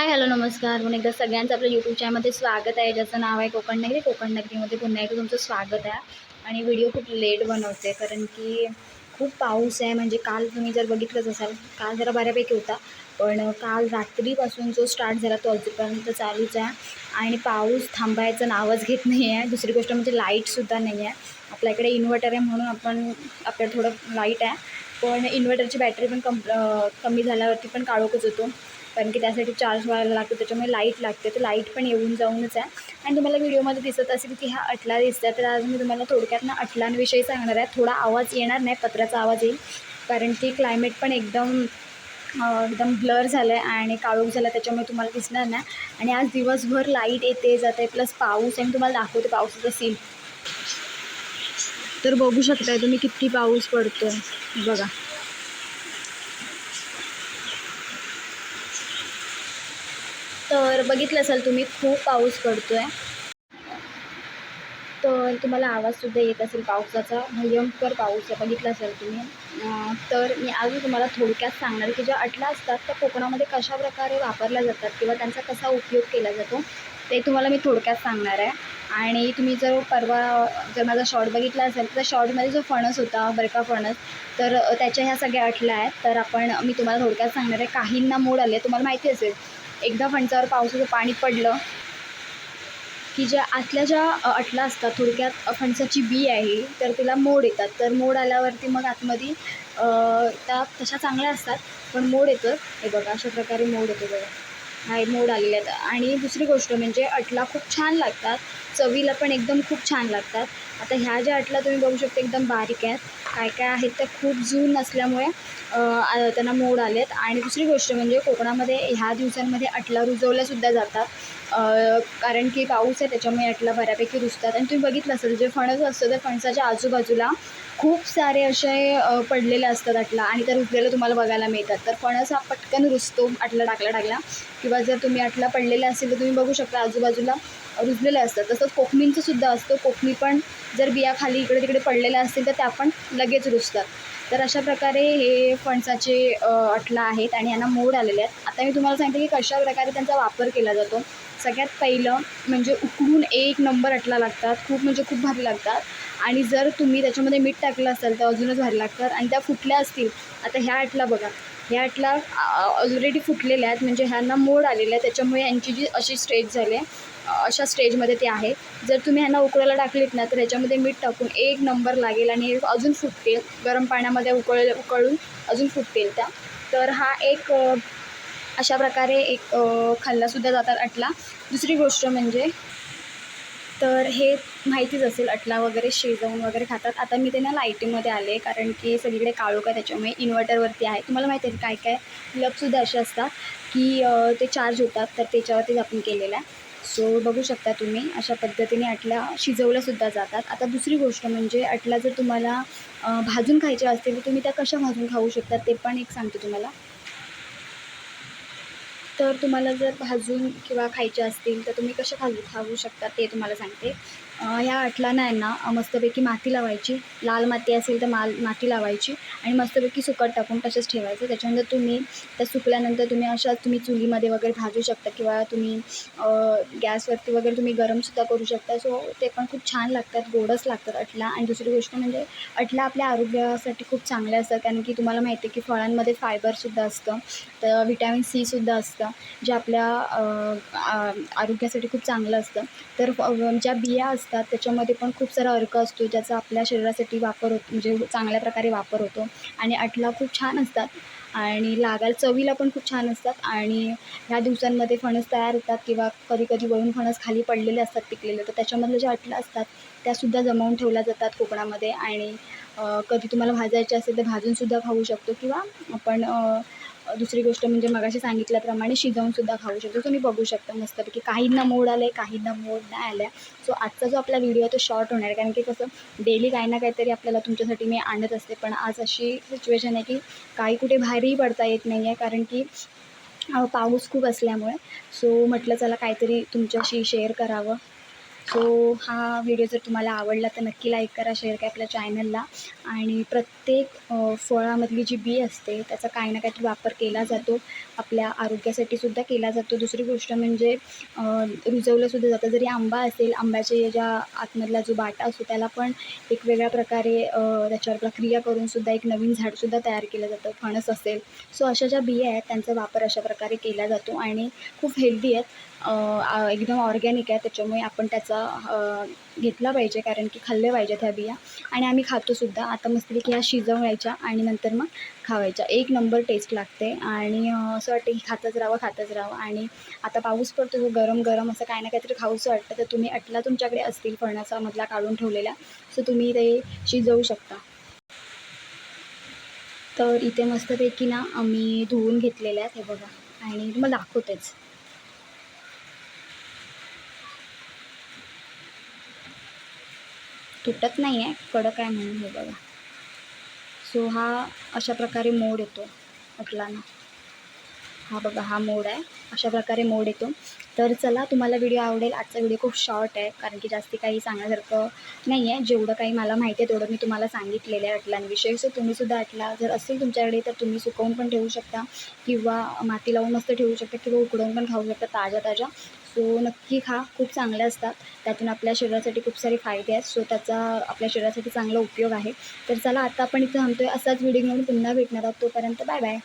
Hi hello नमस्कार. म्हणून एकदा सगळ्यांचं आपलं यूट्यूब चॅनलमध्ये स्वागत आहे. ज्याचं नाव आहे कोकण नगरी. कोकण नगरीमध्ये पुन्हा एकदा तुमचं स्वागत आहे. आणि व्हिडिओ खूप लेट बनवते कारण की खूप पाऊस आहे. म्हणजे काल तुम्ही जर बघितलंच असाल काल जरा बऱ्यापैकी होता. पण काल रात्रीपासून जो स्टार्ट झाला तो अजूनपर्यंत चालूच आहे. आणि पाऊस थांबायचं नावच घेत नाही आहे दुसरी गोष्ट म्हणजे लाईटसुद्धा नाही आहे आपल्याकडे इन्व्हर्टर आहे म्हणून आपण आपल्याला थोडं लाइट आहे. पण इन्व्हर्टरची बॅटरी पण कम कमी झाल्यावरती पण काळोखच होतो. कारण की त्यासाठी चार्ज व्हायला लागतो त्याच्यामुळे लाइट लागते. तर लाइट पण येऊन जाऊनच आहे. आणि तुम्हाला व्हिडिओमध्ये दिसत असेल की ह्या अटला दिसतात तर आज मी तुम्हाला थोडक्यात ना अटलांविषयी सांगणार आहे. थोडा आवाज येणार नाही पत्राचा आवाज येईल. कारण की क्लायमेट पण एकदम एकदम ब्लर झालं आहे आणि काळोख झाला त्याच्यामुळे तुम्हाला दिसणार नाही. आणि आज दिवसभर लाइट येते जाते प्लस पाऊस आहे. मी तुम्हाला दाखवते पावसाचं सीन तर बघू शकताय तुम्ही किती पाऊस पडतोय. बघा. तर बघितलं असाल तुम्ही खूप पाऊस पडतो आहे तर तुम्हाला आवाजसुद्धा येत असेल पावसाचा भयंकर पाऊस आहे बघितला असेल तुम्ही. तर मी आज तुम्हाला थोडक्यात सांगणार की ज्या अटला असतात त्या कोकणामध्ये कशा प्रकारे वापरल्या जातात किंवा त्यांचा कसा उपयोग केला जातो ते तुम्हाला मी थोडक्यात सांगणार आहे. आणि तुम्ही जर परवा जर माझा शॉर्ट बघितला असेल तर शॉर्टमध्ये जो फणस होता बरका फणस तर त्याच्या ह्या सगळ्या अटल्या आहेत. तर आपण मी तुम्हाला थोडक्यात सांगणार आहे काहींना मोड आले तुम्हाला माहिती असेल एकदा फणसावर पावसाचं पाणी पडलं की ज्या आतल्या ज्या अटला असतात थोडक्यात फणसाची बी आहे तर तिला मोड येतात. तर मोड आल्यावरती मग आतमध्ये त्या तशा चांगल्या असतात पण मोड येतं हे बघा अशा प्रकारे मोड येतो बघा. हा मोड आलेले आहेत. आणि दुसरी गोष्ट म्हणजे अटला खूप छान लागतात. चवीला पण एकदम खूप छान लागतात. आता ह्या ज्या अटला तुम्ही बघू शकता एकदम बारीक आहेत. काय काय आहेत त्या खूप जून असल्यामुळे त्यांना मोड आलेत. आणि दुसरी गोष्ट म्हणजे कोकणामध्ये ह्या दिवसांमध्ये अटला रुजवल्यासुद्धा जातात. कारण की पाऊस आहे त्याच्यामुळे अटला बऱ्यापैकी रुजतात. आणि तुम्ही बघितलं असेल जे फणस असतं त्या फणसाच्या आजूबाजूला खूप सारे असे पडलेले असतात अटला आणि त्या रुजलेलं तुम्हाला बघायला मिळतात. तर फणस हा पटकन रुजतो अटला टाकला टाकला. किंवा जर तुम्ही अटला पडलेला असेल तर तुम्ही बघू शकता आजूबाजूला रुजलेले असतात. तसंच कोकमींचं सुद्धा असतं. कोकमी पण जर बिया खाली इकडे तिकडे पडलेल्या असतील तर त्या पण लगेच रुजतात. तर अशा प्रकारे हे फणसाचे अटला आहेत आणि यांना मोड आलेले आहेत. आता मी तुम्हाला सांगते की कशा प्रकारे त्यांचा वापर केला जातो. सगळ्यात पहिलं म्हणजे उकडून एक नंबर अटला लागतात. खूप म्हणजे खूप भारी लागतात. आणि जर तुम्ही त्याच्यामध्ये मीठ टाकलं असेल तर अजूनच भारी लागतात. आणि त्या फुटल्या असतील आता ह्या आटला बघा. ह्या आटला ऑलरेडी फुटलेल्या आहेत. म्हणजे ह्यांना मोड आलेला आहे त्याच्यामुळे यांची जी अशी स्टेज झाली आहे अशा स्टेजमध्ये ते आहे. जर तुम्ही ह्यांना उकळायला टाकलीत ना तर याच्यामध्ये मीठ टाकून एक नंबर लागेल आणि हे अजून फुटतील. गरम पाण्यामध्ये उकळ उकळून अजून फुटतील त्या. तर हा एक अशा प्रकारे एक खाल्लासुद्धा जातात अटला दुसरी गोष्ट म्हणजे तर हे माहितीच असेल अटला वगैरे शिजवून वगैरे खातात. आता मी त्यांना लाईटीमध्ये आले कारण की सगळीकडे काळोख आहे त्याच्यामुळे इन्व्हर्टरवरती आहे. तुम्हाला माहिती आहे काय काय क्लबसुद्धा असे असतात की ते चार्ज होतात तर त्याच्यावरतीच आपण केलेलं आहे. सो बघू शकता तुम्ही अशा पद्धतीने अटल्या शिजवल्यासुद्धा जातात. आता दुसरी गोष्ट म्हणजे अटला जर तुम्हाला भाजून खायच्या असतील तर तुम्ही त्या कशा भाजून खाऊ शकता ते पण एक सांगते तुम्हाला. तर तुम्हाला जर भाजून किंवा खायचे असतील तर तुम्ही कशा खाऊ खाऊ शकता ते तुम्हाला सांगते. ह्या अटलांना आहे ना मस्तपैकी माती लावायची. लाल माती असेल तर माल माती लावायची आणि मस्तपैकी सुकट टाकून तसेच ठेवायचं. त्याच्यानंतर तुम्ही त्या सुकल्यानंतर तुम्ही अशा तुम्ही चुलीमध्ये वगैरे भाजू शकता किंवा तुम्ही गॅसवरती वगैरे तुम्ही गरमसुद्धा करू शकता. सो ते पण खूप छान लागतात गोडच लागतात अटला. आणि दुसरी गोष्ट म्हणजे अटला आपल्या आरोग्यासाठी खूप चांगले असतात कारण की तुम्हाला माहिती आहे की फळांमध्ये फायबरसुद्धा असतं. तर विटॅमिन सीसुद्धा असतं जे आपल्या आरोग्यासाठी खूप चांगलं असतं. तर ज्या बिया असतात त्याच्यामध्ये पण खूप सारा अर्क असतो ज्याचा आपल्या शरीरासाठी वापर होतो म्हणजे चांगल्या प्रकारे वापर होतो. आणि अटला खूप छान असतात. आणि लागायला चवीला पण खूप छान असतात. आणि ह्या दिवसांमध्ये फणस तयार होतात किंवा कधी कधी वळून फणस खाली पडलेले असतात पिकलेले. तर त्याच्यामधले ज्या अटला असतात त्यासुद्धा जमवून ठेवल्या जातात कोकणामध्ये. आणि कधी तुम्हाला भाजायचे असेल तर भाजूनसुद्धा खाऊ शकतो किंवा आपण दुसरी गोष्ट म्हणजे मगाशी सांगितल्याप्रमाणे शिजवूनसुद्धा खाऊ शकतो. तुम्ही बघू शकता मस्तपैकी. काहींना मोड आले काहींना मोड नाही आल्या. सो आजचा जो आपला व्हिडिओ आहे तो शॉर्ट होणार आहे. कारण की कसं डेली काही ना काहीतरी आपल्याला तुमच्यासाठी मी आणत असते. पण आज अशी सिच्युएशन आहे की काही कुठे बाहेरही पडता येत नाही आहे कारण की पाऊस खूप असल्यामुळे. सो म्हटलं चला काहीतरी तुमच्याशी शेअर करावं. सो हा व्हिडिओ जर तुम्हाला आवडला तर नक्की लाईक करा शेअर करा आपल्या चॅनलला आणि प्रत्येक फळामधली जी बी असते त्याचा काही ना काहीतरी वापर केला जातो. आपल्या आरोग्यासाठी सुद्धा केला जातो. दुसरी गोष्ट म्हणजे रुजवलंसुद्धा जातं. जरी आंबा असेल आंब्याच्या ज्या आतमधला जो बाटा असतो त्याला पण एक वेगळ्या प्रकारे त्याच्यावर प्रक्रिया करूनसुद्धा एक नवीन झाडसुद्धा तयार केलं जातं. फणस असेल. सो अशा ज्या बिया आहेत त्यांचा वापर अशा प्रकारे केला जातो. आणि खूप हेल्दी आहेत. एकदम ऑर्गॅनिक आहे त्याच्यामुळे आपण त्याचा घेतला पाहिजे कारण की खाल्ले पाहिजेत ह्या बिया. आणि आम्ही खातोसुद्धा आता मस्तपैकी ह्या शिजवायच्या आणि नंतर मग खावायच्या. एक नंबर टेस्ट लागते. आणि असं वाटतं की खातच राहावं खातच राहावं. आणि आता पाऊस पडतो जो गरम गरम असं काही ना काहीतरी खाऊसं वाटतं. तर तुम्ही अटला तुमच्याकडे असतील फणसा मधला काढून ठेवलेला. सो तुम्ही ते शिजवू शकता. तर इथे मस्तपैकी ना आम्ही धुवून घेतलेल्या आहेत हे बघा. आणि तुम्हाला दाखवतेच. तुटत नाही आहे कडक आहे म्हणून हे बघा. सो हा अशा प्रकारे मोड येतो अटलाना. हा बघा हा मोड आहे. अशा प्रकारे मोड येतो. तर चला तुम्हाला व्हिडिओ आवडेल. आजचा व्हिडिओ खूप शॉर्ट आहे कारण की जास्ती काही सांगण्यासारखं नाही आहे जेवढं काही मला माहिती आहे तेवढं मी तुम्हाला सांगितलेलं आहे अटलांविषयी. सो तुम्हीसुद्धा अटला. जर असेल तुमच्याकडे तर तुम्ही सुकवून पण ठेवू शकता. किंवा माती लावून मस्त ठेवू शकता किंवा उकडून पण खाऊ शकता ताज्या ताज्या सो नक्की खा खूप चांगल्या असतात. त्यातून आपल्या शरीरासाठी खूप सारे फायदे आहेत. सो त्याचा आपल्या शरीरासाठी चांगला उपयोग आहे. तर चला आता आपण इथं थांबतोय. असाच व्हिडिओ घेऊन पुन्हा भेटणार आहोत. तोपर्यंत बाय बाय.